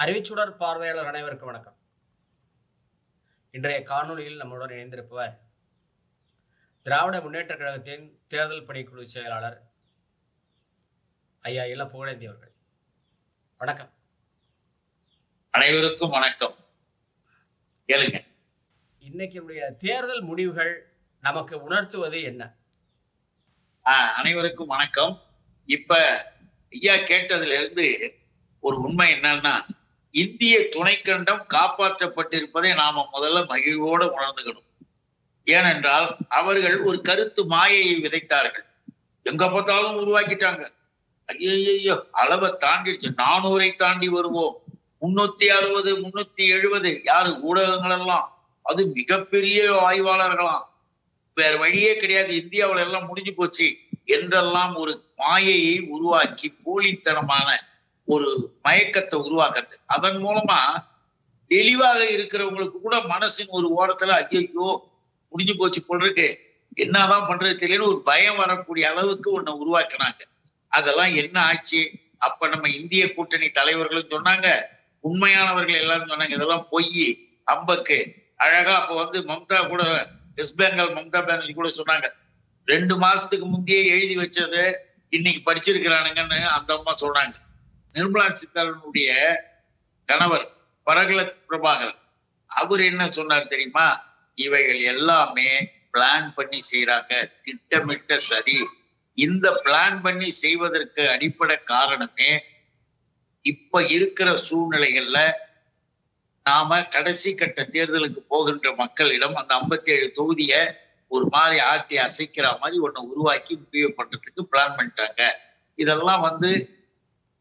அறிவிச்சுடர் பார்வையாளர் அனைவருக்கும் வணக்கம். இன்றைய காணொளியில் நம்முடன் இணைந்திருப்பவர் திராவிட முன்னேற்ற கழகத்தின் தேர்தல் பணிக்குழு செயலாளர் ஐயா இள புகழேந்தி அவர்கள். வணக்கம். அனைவருக்கும் வணக்கம். கேளுங்க. இன்னைக்கு நம்முடைய தேர்தல் முடிவுகள் நமக்கு உணர்த்துவது என்ன? அனைவருக்கும் வணக்கம். இப்ப ஐயா கேட்டதுல இருந்து ஒரு உண்மை என்னன்னா இந்திய துணைக்கண்டம் காப்பாற்றப்பட்டிருப்பதை நாம முதல்ல மகிழ்வோடு உணர்ந்துக்கணும். ஏனென்றால் அவர்கள் ஒரு கருத்து மாயையை விதைத்தார்கள். எங்க பார்த்தாலும் உருவாக்கிட்டாங்க. ஐயோ அளவை தாண்டிடுச்சு. நானூரை தாண்டி வருவோம். முன்னூத்தி அறுபது முன்னூத்தி எழுபது. யாரு? ஊடகங்கள் எல்லாம் அது மிகப்பெரிய ஆய்வாளர்களாம். வேற வழியே கிடையாது. இந்தியாவுல எல்லாம் முடிஞ்சு போச்சு. என்றெல்லாம் ஒரு மாயையை உருவாக்கி போலித்தனமான ஒரு மயக்கத்தை உருவாக்குறது. அதன் மூலமா தெளிவாக இருக்கிறவங்களுக்கு கூட மனசின் ஒரு ஓரத்துல ஐயோ முடிஞ்சு போச்சு போடுறதுக்கு என்னதான் பண்றது தெரியல ஒரு பயம் வரக்கூடிய அளவுக்கு ஒண்ணு உருவாக்குனாங்க. அதெல்லாம் என்ன ஆச்சு? அப்ப நம்ம இந்திய கூட்டணி தலைவர்களும் சொன்னாங்க. உண்மையானவர்கள் எல்லாரும் சொன்னாங்க. இதெல்லாம் பொய் அம்பக்கு. அழகா அப்ப வந்து மம்தா கூட வெஸ்ட் பெங்கால் மம்தா பானர்ஜி கூட சொன்னாங்க. ரெண்டு மாசத்துக்கு முந்தையே எழுதி வச்சது இன்னைக்கு படிச்சிருக்கிறானுங்கன்னு அந்த அம்மா சொன்னாங்க. நிர்மலா சீதாராமனுடைய கணவர் பரகலத் பிரபாகரன். அவர் என்ன சொன்னார் தெரியுமா? இவைகள் எல்லாமே பிளான் பண்ணி செய்யறாங்க திட்டமிட்ட சதி. இந்த பிளான் பண்ணி செய்வதற்கு அடிப்படை காரணமே இப்ப இருக்கிற சூழ்நிலைகள்ல நாம கடைசி கட்ட தேர்தலுக்கு போகின்ற மக்களிடம் அந்த ஐம்பத்தி ஏழு தொகுதிய ஒரு மாதிரி ஆட்டி அசைக்கிற மாதிரி ஒன்னு உருவாக்கி முடிவு பண்றதுக்கு பிளான் பண்ணிட்டாங்க. இதெல்லாம் வந்து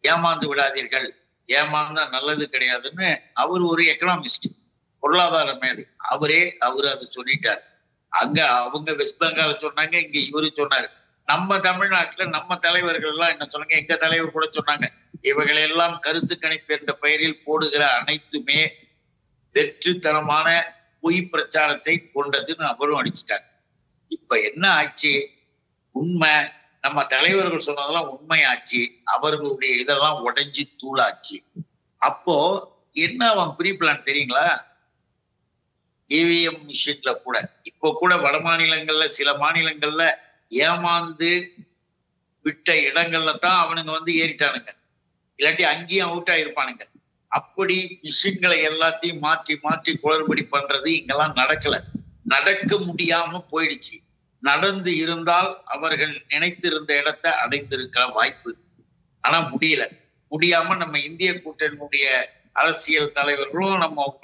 ஏமாந்து விடாதீர்கள். ஏமாந்தா நல்லது கிடையாதுன்னு அவர் ஒரு எக்கனாமிஸ்ட் பொருளாதார மேதை. அவரே அவரு அதை சொல்லிட்டார். அங்க அவங்க வெஸ்ட் பெங்கால சொன்னாங்க இங்க இவரு சொன்னாரு. நம்ம தமிழ்நாட்டுல நம்ம தலைவர்கள் எல்லாம் என்ன சொன்னாங்க? எங்க தலைவர் கூட சொன்னாங்க. இவைகள் எல்லாம் கருத்து கணிப்பு என்ற பெயரில் போடுகிற அனைத்துமே வெற்றுத்தனமான பொய் பிரச்சாரத்தை கொண்டதுன்னு அவரும் அடிச்சிட்டாங்க இப்ப என்ன ஆச்சு? உண்மை நம்ம தலைவர்கள் சொன்னதெல்லாம் உண்மையாச்சு. அவர்களுடைய இதெல்லாம் உடைஞ்சு தூளாச்சு. அப்போ என்ன அவன் ப்ரீ பிளான் தெரியுங்களா ஏவிஎம் மிஷின்ல கூட. இப்போ கூட வட மாநிலங்கள்ல சில மாநிலங்கள்ல ஏமாந்து விட்ட இடங்கள்ல தான் அவனுங்க வந்து ஏறிட்டானுங்க. இல்லாட்டி அங்கேயும் அவுட் ஆயிருப்பானுங்க. அப்படி மிஷின்களை எல்லாத்தையும் மாற்றி மாற்றி குளறுபடி பண்றது இங்கெல்லாம் நடக்கல. நடக்க முடியாம போயிடுச்சு. நடந்து இருந்தால் அவர்கள் நினைத்திருந்த இடத்தை அடைந்திருக்க வாய்ப்பு. ஆனா முடியல. முடியாம நம்ம இந்திய கூட்டணியுடைய அரசியல் தலைவர்களும் நம்ம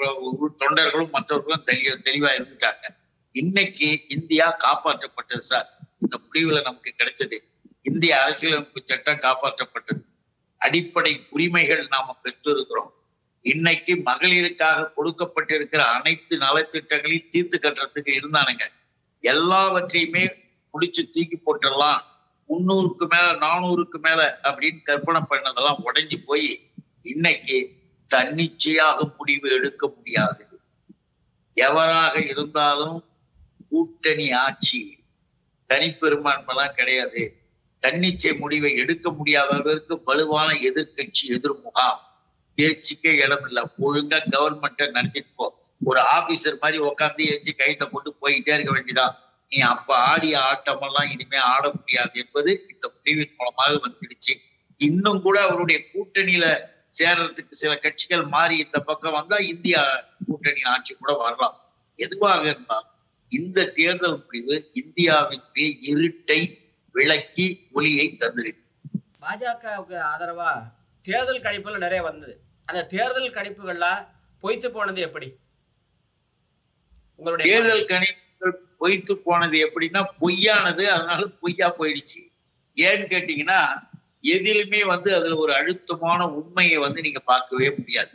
தொண்டர்களும் மற்றவர்களும் தெளிவ தெளிவா இருந்துட்டாங்க. இன்னைக்கு இந்தியா காப்பாற்றப்பட்டது சார். இந்த முடிவுல நமக்கு கிடைச்சது. இந்திய அரசியலமைப்பு சட்டம் காப்பாற்றப்பட்டது. அடிப்படை உரிமைகள் நாம பெற்றிருக்கிறோம். இன்னைக்கு மகளிருக்காக கொடுக்கப்பட்டிருக்கிற அனைத்து நலத்திட்டங்களையும் தீர்த்து கட்டுறதுக்கு இருந்தானுங்க. எல்லாவற்றையுமே முடிச்சு தூக்கி போட்டுடலாம். முன்னூறுக்கு மேல நானூறுக்கு மேல அப்படின்னு கற்பனை பண்ணதெல்லாம் உடைஞ்சு போய் இன்னைக்கு தன்னிச்சையாக முடிவு எடுக்க முடியாது. எவராக இருந்தாலும் கூட்டணி ஆட்சி தனிப்பெரும்பான்மைலாம் கிடையாது. தன்னிச்சை முடிவை எடுக்க முடியாதவர்களுக்கு வலுவான எதிர்கட்சி எதிர் முகாம். பேச்சுக்கே இடம் இல்லை ஒழுங்கா கவர்மெண்ட்டை நடத்திட்டு போ ஒரு ஆபீசர் மாதிரி உட்காந்து எஞ்சி கைத்தை கொண்டு போயிட்டே இருக்க வேண்டியதான் நீ அப்ப ஆடிய ஆட்டமெல்லாம் இனிமே ஆட முடியாது என்பது இந்த முடிவின் மூலமாக வந்துடுச்சு. இன்னும் கூட அவருடைய கூட்டணியில சேர்றதுக்கு சில கட்சிகள் மாறி இந்த பக்கம் வந்தா இந்தியா கூட்டணி ஆட்சி கூட வரலாம். எதுவாக இருந்தாலும் இந்த தேர்தல் முடிவு இந்தியாவின் இருட்டை விளக்கி ஒளியை தந்துருக்கு. பாஜகவுக்கு ஆதரவா தேர்தல் கணிப்புகள் நிறைய வந்தது. அந்த தேர்தல் கணிப்புகள்லாம் பொய்த்து போனது எப்படி? உங்களுடைய தேர்தல் கணிப்புகள் பொய்த்து போனது எப்படின்னா பொய்யானது அதனால பொய்யா போயிடுச்சு. ஏன்னு கேட்டீங்கன்னா எதிலுமே வந்து அதுல ஒரு அழுத்தமான உண்மையை வந்து நீங்க பார்க்கவே முடியாது.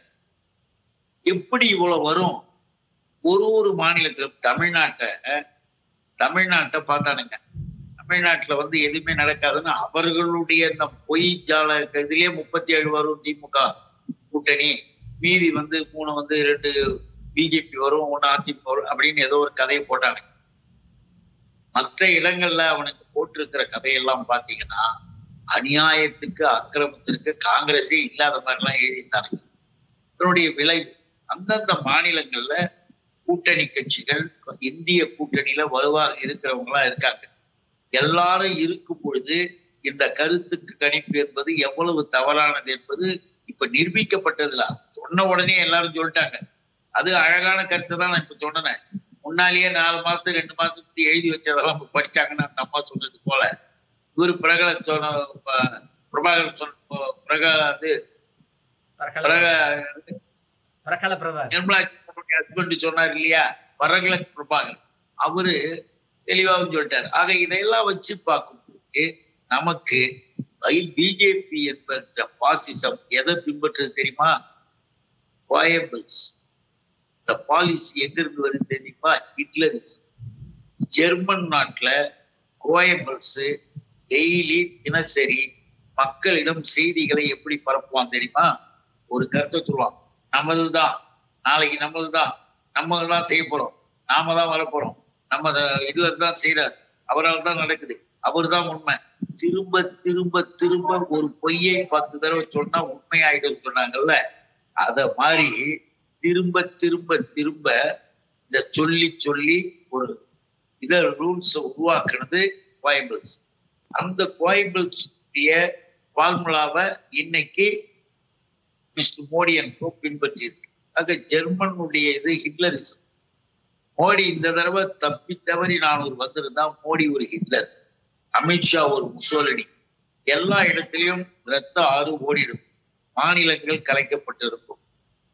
எப்படி இவ்வளவு வரும்? ஒரு ஒரு மாநிலத்திலும் தமிழ்நாட்டை தமிழ்நாட்டை பார்த்தானுங்க தமிழ்நாட்டுல வந்து எதுவுமே நடக்காதுன்னு அவர்களுடைய இந்த பொய் ஜால இதுலயே முப்பத்தி ஏழு வரும் திமுக கூட்டணி மீதி வந்து மூணு வந்து ரெண்டு பிஜேபி வரும் ஒண்ணு அதிமுக வரும் அப்படின்னு ஏதோ ஒரு கதையை போட்டாங்க. மற்ற இடங்கள்ல அவனுக்கு போட்டிருக்கிற கதையெல்லாம் பாத்தீங்கன்னா அநியாயத்துக்கு அக்கிரமத்திற்கு காங்கிரஸே இல்லாத மாதிரி எல்லாம் எழுதித்தானுங்க இதனுடைய விளைவு அந்தந்த மாநிலங்கள்ல கூட்டணி கட்சிகள் இந்திய கூட்டணியில வலுவாக இருக்கிறவங்க எல்லாம் இருக்காங்க. எல்லாரும் இருக்கும் பொழுது இந்த கருத்துக்கு கணிப்பு என்பது எவ்வளவு தவறானது என்பது இப்ப நிரூபிக்கப்பட்டதுல சொன்ன உடனே எல்லாரும் சொல்லிட்டாங்க. அது அழகான கருத்து தான் நான் இப்ப சொன்னேன். முன்னாலேயே நாலு மாசம் ரெண்டு மாசம் முந்தி எழுதி வச்சதெல்லாம் படிச்சாங்கன்னு அந்த அம்மா சொன்னது போல. இவர் பிரகலத் சொன்ன ப- பிரபாகரன் சொன்ன பிரகல பிரக பிரகல பிரபா. நிர்மலா ஹஸ்பண்ட் சொன்னார் இல்லையா? வரகலத் பிரபாகர் அவரு தெளிவாகவும் சொல்லிட்டாரு. ஆக இதையெல்லாம் வச்சு பார்க்கும்போது நமக்கு பிஜேபி என்கிற பாசிசம் எதை பின்பற்றுது தெரியுமா? வயபிள்ஸ் இந்த பாலிசி எங்க இருந்து வருது தெரியுமா? ஹிட்லர் ஜெர்மன் நாட்டுல கோயம்பல்ஸ் டெய்லி தினசரி மக்களிடம் செய்திகளை எப்படி பரப்புவான் தெரியுமா? ஒரு கருத்தை சொல்லுவான். நமதுதான் நாளைக்கு நம்மளுதான் நம்ம தான் செய்ய போறோம். நாம தான் வரப்போறோம் நம்ம ஹிட்லர் தான் செய்யறார் அவரால் தான் நடக்குது. அவர்தான் உண்மை. திரும்ப திரும்ப திரும்ப ஒரு பொய்யை பத்து தடவை சொன்னா உண்மையாயிடும் சொன்னாங்கல்ல? அத மாதிரி திரும்ப திரும்ப திரும்ப இந்த சொல்லி சொல்லி ஒரு இத ரூல்ஸ் உருவாக்குனது கோயம்புல்ஸ் அந்த கோயபிள்ஸ் ஃபார்முலாவை இன்னைக்கு மிஸ்டர் மோடி என்போ பின்பற்றி இருக்கு ஆக ஜெர்மனுடைய இது ஹிட்லரிசம். மோடி இந்த தடவை தப்பி தவறி நான் ஒரு வந்திருந்தா மோடி ஒரு ஹிட்லர் அமித்ஷா ஒரு முசோலினி. எல்லா இடத்திலையும் ரத்த ஆறு ஓடிடும். மாநிலங்கள் கலைக்கப்பட்டிருக்கும்.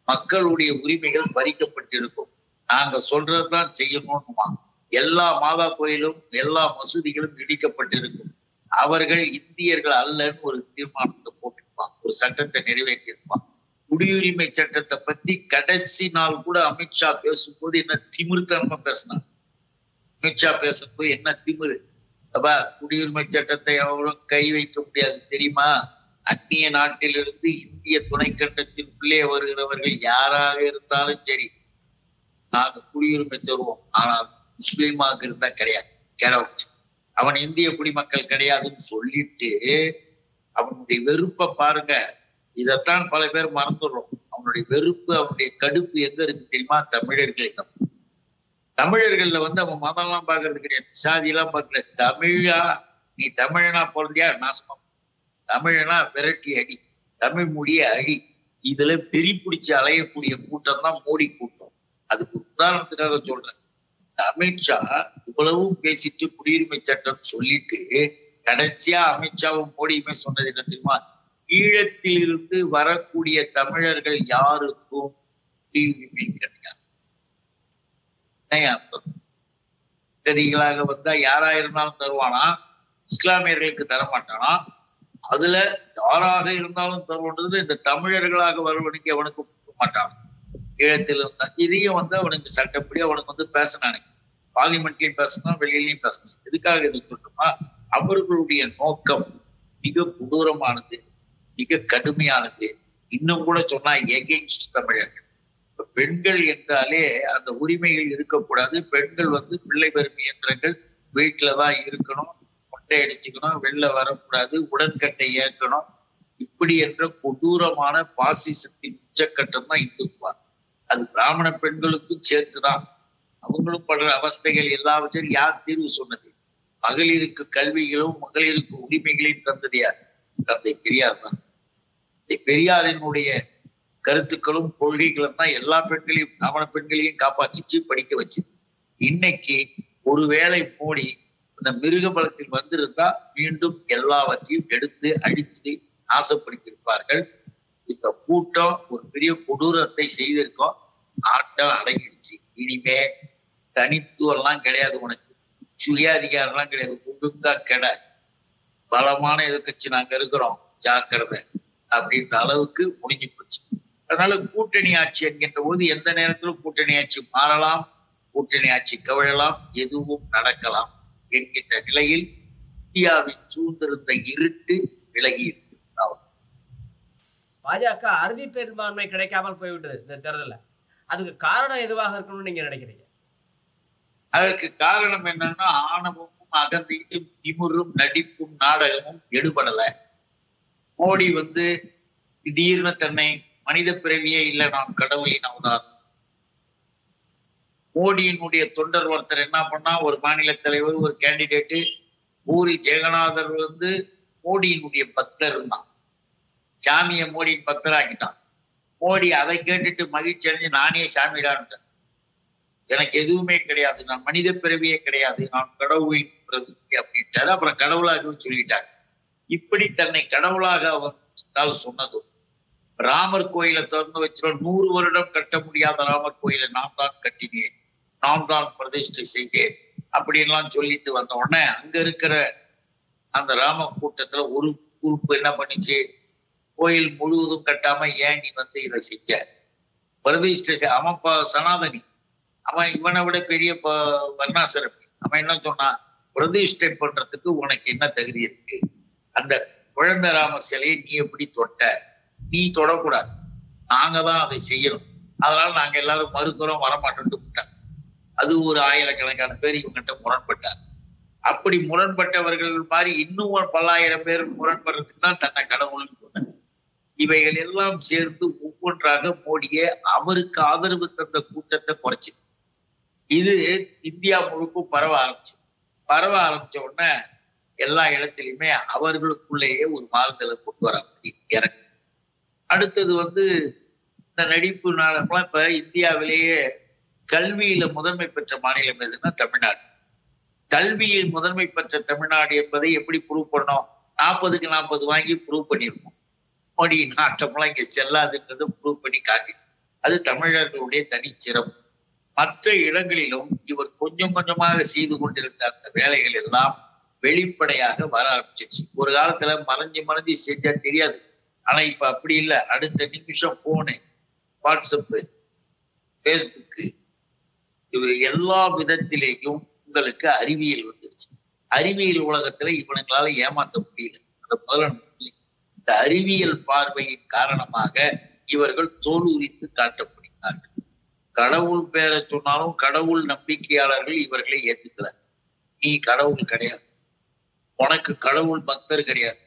மக்களுடைய உரிமைகள் பறிக்கப்பட்டிருக்கும். நாங்க சொல்றதுதான் செய்யணும்னுமா? எல்லா மாதா கோயிலும் எல்லா மசூதிகளும் இடிக்கப்பட்டிருக்கும். அவர்கள் இந்தியர்கள் அல்லன்னு ஒரு தீர்மானத்தை போட்டிருப்பான் ஒரு சட்டத்தை நிறைவேற்றியிருப்பான் குடியுரிமை சட்டத்தை பத்தி கடைசி நாள் கூட அமித்ஷா பேசும்போது என்ன திமிர்த்தனமா பேசினான் அமித்ஷா பேசும்போது என்ன திமிரு? அப்பா குடியுரிமை சட்டத்தை அவரும் கை வைக்க முடியாது தெரியுமா? அந்நிய நாட்டிலிருந்து இந்திய துணைக்கண்டத்திற்குள்ளே வருகிறவர்கள் யாராக இருந்தாலும் சரி நாங்க குடியுரிமை தருவோம். ஆனால் முஸ்லீமாக இருந்தா கிடையாது. கெடவுட் அவன் இந்திய குடிமக்கள் கிடையாதுன்னு சொல்லிட்டு அவனுடைய வெறுப்பை பாருங்க. இதைத்தான் பல பேர் மறந்துடுறோம். அவனுடைய வெறுப்பு அவனுடைய கடுப்பு எங்க இருக்கு தெரியுமா? தமிழர்களிடம் தமிழர்கள்ல வந்து அவன் மதம்லாம் பாக்குறது கிடையாது. சாதி எல்லாம் பார்க்கல. தமிழா நீ தமிழனா பிறந்தியா நாசமா தமிழனா விரட்டி அடி தமிழ் மொழியை அழி இதுல பெரி பிடிச்சு அலையக்கூடிய கூட்டம் தான் மோடி கூட்டம். அதுக்கு உதாரணத்துக்காக சொல்றேன். அமித்ஷா இவ்வளவும் பேசிட்டு குடியுரிமை சட்டம் சொல்லிட்டு கடைசியா அமித்ஷாவும் மோடியுமே சொன்னது என்ன தெரியுமா? ஈழத்தில் இருந்து வரக்கூடிய தமிழர்கள் யாருக்கும் குடியுரிமை கிடையாது. கதிகளாக வந்தா யாரா இருந்தாலும் தருவானா? இஸ்லாமியர்களுக்கு தர மாட்டானா அதுல யாராக இருந்தாலும் தருவன்றது இந்த தமிழர்களாக வருவனுக்கு அவனுக்கு கொடுக்க மாட்டான். ஈழத்தில் இருந்தான் இதையும் வந்து அவனுக்கு சட்டப்படி அவனுக்கு வந்து பேசினானே. பார்லிமெண்ட்லயும் பேசணும் வெளியிலயும் பேசணும் எதுக்காக இது சொல்லணுமா அவர்களுடைய நோக்கம் மிக கொடூரமானது மிக கடுமையானது. இன்னும் கூட சொன்னா எகெயின்ஸ்ட் தமிழர்கள். இப்ப பெண்கள் என்றாலே அந்த உரிமைகள் இருக்கக்கூடாது. பெண்கள் வந்து பிள்ளை பெரும் இயந்திரங்கள் வீட்டுலதான் இருக்கணும். மொட்டை அடிச்சுக்கணும் வெளில வரக்கூடாது உடன்கட்டை ஏற்கணும் இப்படி என்ற கொடூரமான பாசிசத்தின் உச்சக்கட்டம் தான் இந்துத்துவா. அது பிராமண பெண்களுக்கும் சேர்த்துதான். அவங்களும் படுற அவஸ்தைகள் எல்லாவற்றையும் யார் தீர்வு சொன்னது? மகளிருக்கு கல்விகளும் மகளிருக்கு உரிமைகளையும் தந்தது யார்? தந்தை பெரியார் தான். பெரியாரினுடைய கருத்துக்களும் கொள்கைகளும் தான் எல்லா பெண்களையும் பிராமண பெண்களையும் காப்பாற்றிச்சு படிக்க வச்சு. இன்னைக்கு ஒருவேளை மோடி இந்த மிருக பலத்தில் வந்திருந்தா மீண்டும் எல்லாவற்றையும் எடுத்து அழித்து நாசப்படுத்தியிருப்பார்கள். இந்த கூட்டம் ஒரு பெரிய கொடூரத்தை செய்திருக்கோம். ஆட்டம் அடங்கிடுச்சு. இனிமே தனித்துவம் எல்லாம் கிடையாது உனக்கு. சுய எல்லாம் கிடையாது. ஒழுங்கா கெட. பலமான எதிர்கட்சி நாங்க இருக்கிறோம். ஜாக்கிரதை அப்படின்ற அளவுக்கு முடிஞ்சு போச்சு. அதனால கூட்டணி ஆட்சி என்கின்ற போது எந்த நேரத்திலும் கூட்டணி ஆட்சி மாறலாம். கூட்டணி ஆட்சி கவிழலாம். எதுவும் நடக்கலாம். என்கின்ற நிலையில் இந்தியாவின் சூழ்ந்திருந்த இருட்டு விலகி பாஜக அறுதி பெரும்பான்மை கிடைக்காமல் போய்விட்டது இந்த தேர்தல்ல. அதுக்கு காரணம் எதுவாக இருக்கணும்னு நீங்க நினைக்கிறீங்க? அதற்கு காரணம் என்னன்னா ஆணவமும் அகந்தையும் திமிரும் நடிப்பும் நாடகமும் எடுபடல. மோடி வந்து திடீர்னு தன்னை மனித பிறவியே இல்லை நான் கடவுளின் அவதாரம். மோடியினுடைய தொண்டர் ஒருத்தர் என்ன பண்ணா ஒரு மாநில தலைவர் ஒரு கேண்டிடேட்டு பூரி ஜெகநாதர் வந்து மோடியினுடைய பக்தர் தான் சாமியை மோடியின் பக்தராக்கிட்டான். மோடி அதை கேட்டுட்டு மகிழ்ச்சி அடைஞ்சு நானே சாமிடான்ட்டேன். எனக்கு எதுவுமே கிடையாது. நான் மனித பிறவியே கிடையாது. நான் கடவுளின் பிரதி அப்படின்ட்டாரு. அப்புறம் கடவுளாகவும் சொல்லிட்டாரு. இப்படி தன்னை கடவுளாக அவர் சொன்னதும் ராமர் கோயிலை திறந்து வச்சிடும் நூறு வருடம் கட்ட முடியாத ராமர் கோயிலை நான் தான் கட்டினேன். நான் தான் பிரதிஷ்டை செய்தேன் அப்படின்லாம் சொல்லிட்டு வந்த உடனே அங்க இருக்கிற அந்த ராம கூட்டத்துல ஒரு உறுப்பு என்ன பண்ணிச்சு? கோயில் முழுவதும் கட்டாம ஏன் நீ வந்து இதை செஞ்ச பிரதிஷ்டை செய்- அவன் ப- சனாதனி. அவன் இவனை விட பெரிய ப- வர்ணாசிரமி. அவன் என்ன சொன்னான் பிரதிஷ்டை பண்றதுக்கு உனக்கு என்ன தகுதி இருக்கு? அந்த குழந்தை ராமர் சிலையை நீ எப்படி தொட்ட? நீ தொடக்கூடாது. நாங்க தான் அதை செய்யணும். அதனால நாங்க எல்லாரும் மறுக்கிறோம் வரமாட்டோம்ட்டு விட்டாங்க அது ஒரு ஆயிரக்கணக்கான பேர் இவங்கிட்ட முரண்பட்டார். அப்படி முரண்பட்டவர்கள் மாதிரி இன்னும் பல்லாயிரம் பேர் முரண்படுறதுக்கு தான் தன்னை கடவுளுக்கு சொன்னார். இவைகள் எல்லாம் சேர்ந்து ஒவ்வொன்றாக மோடிய அவருக்கு ஆதரவு தந்த கூட்டத்தை குறைச்சு இது இந்தியா முழுக்கும் பரவ ஆரம்பிச்சு பரவ ஆரம்பிச்ச உடனே எல்லா இடத்துலயுமே அவர்களுக்குள்ளேயே ஒரு மாறுதலை கொண்டு வர இறங்கு அடுத்தது வந்து இந்த நடிப்பு நாடகம்லாம் இப்ப இந்தியாவிலேயே கல்வியில முதன்மை பெற்ற மாநிலம் எதுன்னா தமிழ்நாடு. கல்வியில் முதன்மை பெற்ற தமிழ்நாடு என்பதை எப்படி ப்ரூவ் பண்ணோம்? நாற்பதுக்கு நாற்பது வாங்கி ப்ரூவ் பண்ணியிருக்கோம். மோடி நாட்டமெல்லாம் இங்கே செல்லாதுன்றதை ப்ரூவ் பண்ணி காட்டி அது தமிழர்களுடைய தனிச்சிறப்பு மற்ற இடங்களிலும் இவர் கொஞ்சம் கொஞ்சமாக செய்து கொண்டிருந்த அந்த வேலைகள் எல்லாம் வெளிப்படையாக வர ஆரம்பிச்சிருச்சு. ஒரு காலத்துல மறைஞ்சு மறைஞ்சு செஞ்சா தெரியாது. ஆனா இப்ப அப்படி இல்லை. அடுத்த நிமிஷம் போனு வாட்ஸ்அப்பு ஃபேஸ்புக்கு இது எல்லா விதத்திலேயும் உங்களுக்கு அறிவியல் வந்துருச்சு. அறிவியல் உலகத்துல இவனுங்களால ஏமாத்த முடியல. அந்த முதலன் இந்த அறிவியல் பார்வையின் காரணமாக இவர்கள் தோல் உரித்து காட்டப்படுகிறார்கள். கடவுள் பேரை சொன்னாலும் கடவுள் நம்பிக்கையாளர்கள் இவர்களை ஏத்துக்கிறார் நீ கடவுள் கிடையாது. உனக்கு கடவுள் பக்தர் கிடையாது.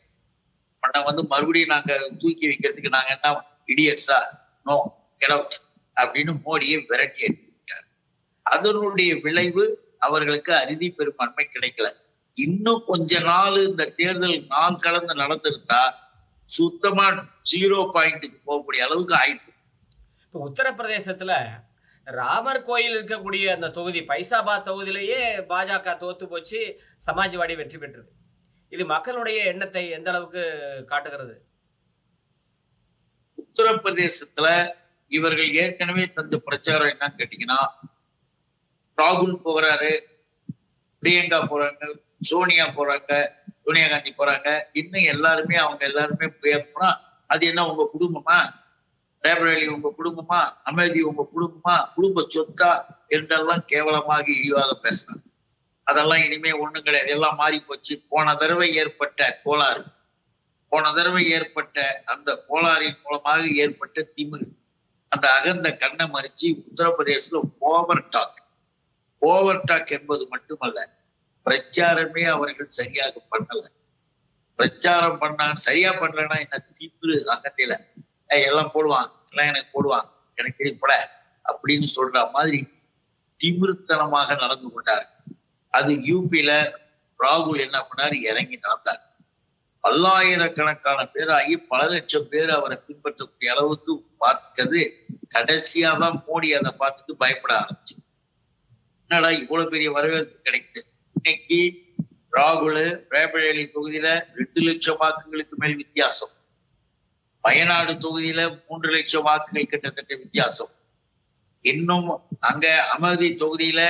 உன்னை வந்து மறுபடியும் நாங்க தூக்கி வைக்கிறதுக்கு நாங்க என்ன இடியட்ஸா நோ கெட் அப்படின்னு மோடியை விரட்டி அதனுடைய விளைவு அவர்களுக்கு அறுதி பெரும்பான்மை கிடைக்கல. இன்னும் கொஞ்ச நாள் இந்த தேர்தல் நாள் கடந்து நடந்திருந்தா சுத்தமா ஜீரோ பாயிண்ட்டுக்கு போகக்கூடிய அளவுக்கு ஆயிட்டு. இப்போ உத்தரப்பிரதேசத்துல ராமர் கோயில் இருக்கக்கூடிய அந்த தொகுதி பைசாபாத் தொகுதியிலேயே பாஜக தோத்து போச்சு சமாஜ்வாடி வெற்றி பெற்றது. இது மக்களுடைய எண்ணத்தை எந்த அளவுக்கு காட்டுகிறது? உத்தரப்பிரதேசத்துல இவர்கள் ஏற்கனவே தந்த பிரச்சாரம் என்னன்னு கேட்டீங்கன்னா ராகுல் போகிறாரு பிரியங்கா போறாங்க சோனியா போறாங்க சோனியா காந்தி போறாங்க. இன்னும் எல்லாருமே அவங்க எல்லாருமே போனா அது என்ன உங்க குடும்பமா? ரேபரேலி உங்க குடும்பமா? அமைதி உங்க குடும்பமா? குடும்ப சொத்தா? என்றெல்லாம் கேவலமாக இழிவாக பேசுறாங்க. அதெல்லாம் இனிமே ஒண்ணும் கிடையாது. எல்லாம் மாறி போச்சு போன தடவை ஏற்பட்ட கோளாறு. போன தடவை ஏற்பட்ட அந்த கோளாறின் மூலமாக ஏற்பட்ட திமிரு. அந்த அகந்த கண்ணை மறிச்சு உத்தரப்பிரதேசத்துல ஓவர் டாக். ஓவர் டாக் என்பது மட்டுமல்ல பிரச்சாரமே அவர்கள் சரியாக பண்ணல. பிரச்சாரம் பண்ணா சரியா பண்ணலன்னா என்ன தீப்பு அகத்தில எல்லாம் போடுவாங்க எல்லாம் எனக்கு போடுவாங்க எனக்கு தெரியப்பட அப்படின்னு சொல்ற மாதிரி திமிருத்தனமாக நடந்து கொண்டார். அது யூபியில ராகுல் என்ன பண்ணாரு? இறங்கி நடந்தார். பல்லாயிரக்கணக்கான பேர் ஆகி பல லட்சம் பேர் அவரை பின்பற்றக்கூடிய அளவுக்கு பார்த்தது கடைசியா தான் மோடி அதை பார்த்துட்டு பயப்பட ஆரம்பிச்சு. என்னடா இவ்வளவு பெரிய வரவேற்பு கிடைத்து இன்னைக்கு ராகுல் ரேபரேலி தொகுதியில ரெண்டு லட்சம் வாக்குகளுக்கு மேல் வித்தியாசம். வயநாடு தொகுதியில மூன்று லட்சம் வாக்குகள் கிட்டத்தட்ட வித்தியாசம். இன்னும் அங்க அமதி தொகுதியில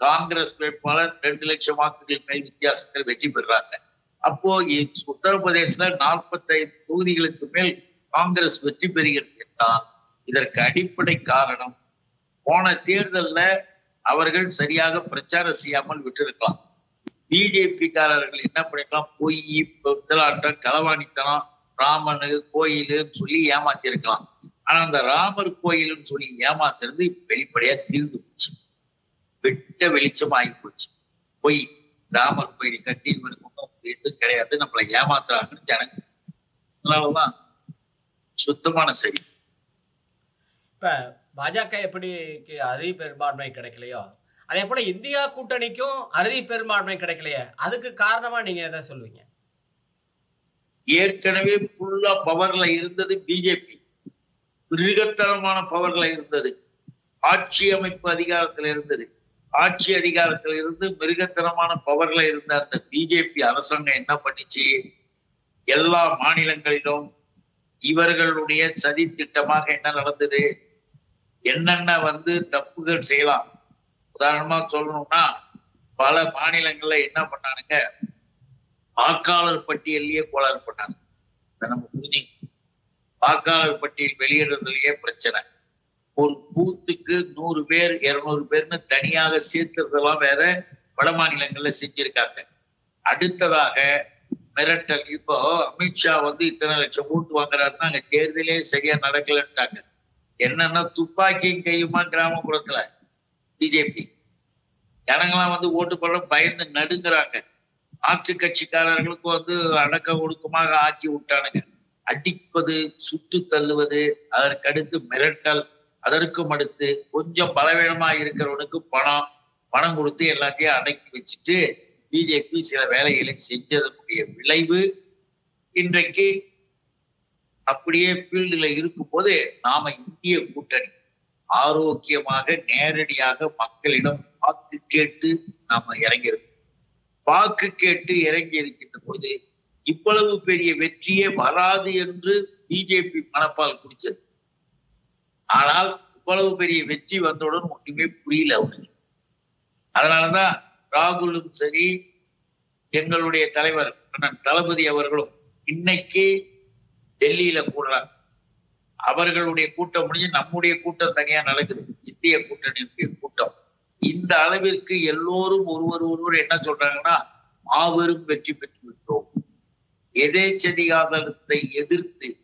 காங்கிரஸ் வேட்பாளர் ரெண்டு லட்சம் வாக்குகள் மேல் வித்தியாசத்தில் வெற்றி பெறாங்க. அப்போ உத்தரப்பிரதேசில உத்தரப்பிரதேசல நாற்பத்தைந்து தொகுதிகளுக்கு மேல் காங்கிரஸ் வெற்றி பெறுகிறது என்றால் இதற்கு அடிப்படை காரணம் போன தேர்தல்ல அவர்கள் சரியாக பிரச்சாரம் செய்யாமல் விட்டிருக்கலாம். பிஜேபிக்காரர்கள் என்ன பண்ணிருக்கலாம்? பொய் முதலாட்டம் களவாணித்தனம் ராமனு கோயிலுன்னு சொல்லி ஏமாத்திருக்கலாம். ஆனா அந்த ராமர் கோயிலுன்னு சொல்லி ஏமாத்துறது வெளிப்படையா தீர்ந்து போச்சு. வெட்ட வெளிச்சம் ஆகி போச்சு. பொய் ராமர் கோயில் கட்டி இவனுக்கு எதுவும் கிடையாது. நம்மளை ஏமாத்துறாங்கன்னு எனக்கு அதனாலதான் சுத்தமான சரி. இப்ப பாஜக எப்படி அறுதி பெரும்பான்மை கிடைக்கலையோ? அதே போல இந்தியா கூட்டணிக்கும் அறுதி பெரும்பான்மை கிடைக்கலையே? அதுக்கு காரணமா நீங்க எதை சொல்லுவீங்க? ஏற்கனவே ஃபுல்லா பவர்ல இருந்தது பிஜேபி மிருகத்தனமான பவர்ல இருந்தது. ஆட்சி அமைப்பு அதிகாரத்துல இருந்தது. ஆட்சி அதிகாரத்துல இருந்து மிருகத்தனமான பவர்ல இருந்த அந்த பிஜேபி அரசாங்கம் என்ன பண்ணிச்சு? எல்லா மாநிலங்களிலும் இவர்களுடைய சதி திட்டமாக என்ன நடந்தது? என்னென்ன வந்து தப்புகள் செய்யலாம்? உதாரணமா சொல்லணும்னா பல மாநிலங்கள்ல என்ன பண்ணானுங்க? வாக்காளர் பட்டியலையே கோளாறு பண்ணாங்க நம்ம வாக்காளர் பட்டியல் வெளியிடுறதுலயே பிரச்சனை. ஒரு பூத்துக்கு நூறு பேர் இருநூறு பேர்னு தனியாக சேர்த்துறதெல்லாம் வேற வட மாநிலங்கள்ல செஞ்சிருக்காங்க. அடுத்ததாக மிரட்டல். இப்போ அமித்ஷா வந்து இத்தனை லட்சம் ஓட்டு வாங்குறாருன்னா அங்க தேர்தலே சரியா நடக்கலன்ட்டாங்க. என்னன்னா துப்பாக்கியும் கையுமா கிராமப்புறத்துல பிஜேபி ஜனங்களாம் வந்து ஓட்டு போட பயந்து நடுங்குறாங்க. ஆட்சி கட்சிக்காரர்களுக்கு வந்து அடக்க ஒடுக்கமாக ஆக்கி விட்டானுங்க. அடிப்பது சுட்டு தள்ளுவது அதற்கடுத்து மிரட்டல் அதற்கும் அடுத்து கொஞ்சம் பலவீனமா இருக்கிறவனுக்கு பணம் பணம் கொடுத்து எல்லாத்தையும் அடக்கி வச்சுட்டு பிஜேபி சில வேலைகளை செஞ்சதனுடைய விளைவு இன்றைக்கு அப்படியே ஃபீல்டுல இருக்கும்போது நாம இந்திய கூட்டணி ஆரோக்கியமாக நேரடியாக மக்களிடம் வாக்கு கேட்டு நாம இறங்கியிருக்கோம். வாக்கு கேட்டு இறங்கி இருக்கின்ற பொழுது இவ்வளவு பெரிய வெற்றியே வராது என்று பிஜேபி மனப்பால் குடிச்சது ஆனால் இவ்வளவு பெரிய வெற்றி வந்தவுடன் ஒண்ணுமே புரியல அவனுக்கு. அதனாலதான் ராகுலும் சரி எங்களுடைய தலைவர் தளபதி அவர்களும் இன்னைக்கு டெல்லியில கூடுறாங்க அவர்களுடைய கூட்டம் முடிஞ்சு நம்முடைய கூட்டம் தனியா நடக்குது. இந்திய கூட்டணியினுடைய கூட்டம். இந்த அளவிற்கு எல்லோரும் ஒருவர் ஒருவர் என்ன சொல்றாங்கன்னா மாபெரும் வெற்றி பெற்று விட்டோம். எதேச்சதிகாதலத்தை எதிர்த்து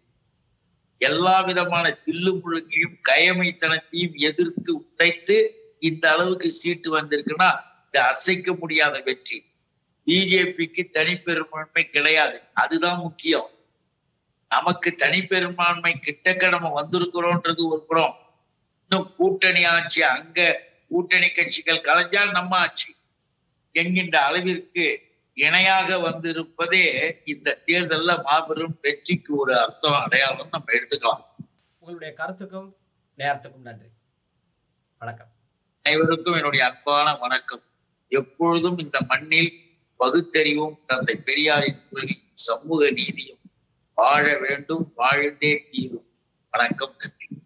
எல்லா விதமான தில்லு முழுக்கையும் கயமைத்தனத்தையும் எதிர்த்து உடைத்து இந்த அளவுக்கு சீட்டு வந்திருக்குன்னா இது அசைக்க முடியாத வெற்றி. பிஜேபிக்கு தனிப்பெரும்பான்மை கிடையாது. அதுதான் முக்கியம். நமக்கு தனிப்பெரும்பான்மை கிட்டக்க நம்ம வந்திருக்கிறோன்றது ஒரு புறம். இன்னும் கூட்டணி ஆட்சி அங்க கூட்டணி கட்சிகள் கலைஞ்சால் நம்ம ஆட்சி. என்கின்ற அளவிற்கு இணையாக வந்திருப்பதே இந்த தேர்தல்ல மாபெரும் வெற்றிக்கு ஒரு அர்த்தம் அடையாளம் நம்ம எடுத்துக்கலாம். உங்களுடைய கருத்துக்கும் நேரத்துக்கும் நன்றி. வணக்கம். அனைவருக்கும் என்னுடைய அன்பான வணக்கம். எப்பொழுதும் இந்த மண்ணில் பகுத்தறிவும் தந்தை பெரியாரின் கொள்கையும் சமூக நீதியும். வாழ வேண்டும் வாழ்ந்தே தீரும். வணக்கம் நன்றி.